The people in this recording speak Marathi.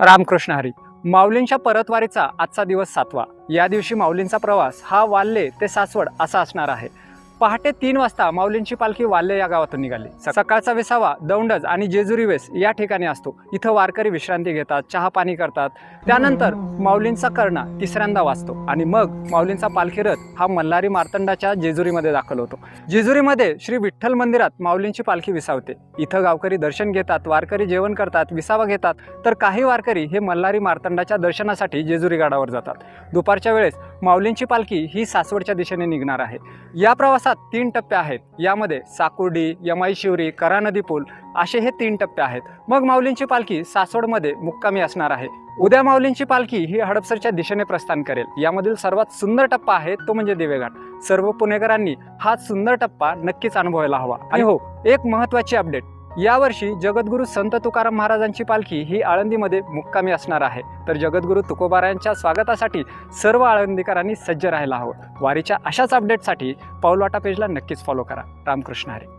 रामकृष्ण हरी. माऊलींच्या परतवारीचा आजचा दिवस सातवा. या दिवशी माऊलींचा प्रवास हा वाल्ले ते सासवड असा असणार आहे. पहाटे तीन वाजता माऊलींची पालखी वाल्ले या गावातून निघाली. सकाळचा विसावा दौंडज आणि जेजुरी वेस या ठिकाणी असतो. इथं वारकरी विश्रांती घेतात चहा पाणी करतात. त्यानंतर माऊलींचा कर्णा तिसऱ्यांदा वाजतो आणि मग माऊलींचा पालखी रथ हा मल्हारी मार्तंडाच्या जेजुरीमध्ये दाखल होतो. जेजुरीमध्ये श्री विठ्ठल मंदिरात माऊलींची पालखी विसावते. इथं गावकरी दर्शन घेतात वारकरी जेवण करतात विसावा घेतात. तर काही वारकरी हे मल्हारी मार्तंडाच्या दर्शनासाठी जेजुरी गडावर जातात. दुपारच्या वेळेस माऊलींची पालखी ही सासवडच्या दिशेने निघणार आहे. या प्रवासात तीन टप्पे आहेत. यामध्ये साकुर्डी यमाई शिवरी करा नदी पूल असे हे तीन टप्पे आहेत. मग माऊलींची पालखी सासवडमध्ये मुक्कामी असणार आहे. उद्या माऊलींची पालखी ही हडपसरच्या दिशेने प्रस्थान करेल. यामधील सर्वात सुंदर टप्पा आहे तो म्हणजे दिवेघाट. सर्व पुणेकरांनी हा सुंदर टप्पा नक्कीच अनुभवायला हवा. आणि हो एक महत्त्वाची अपडेट. यावर्षी जगद्गुरू संत तुकाराम महाराजांची पालखी ही आळंदीमध्ये मुक्कामी असणार आहे. तर जगद्गुरू तुकोबारायांच्या स्वागतासाठी सर्व आळंदीकरांनी सज्ज राहायला हवं वारीच्या अशाच अपडेटसाठी पाऊलवाटा पेजला नक्कीच फॉलो करा. रामकृष्ण हरी.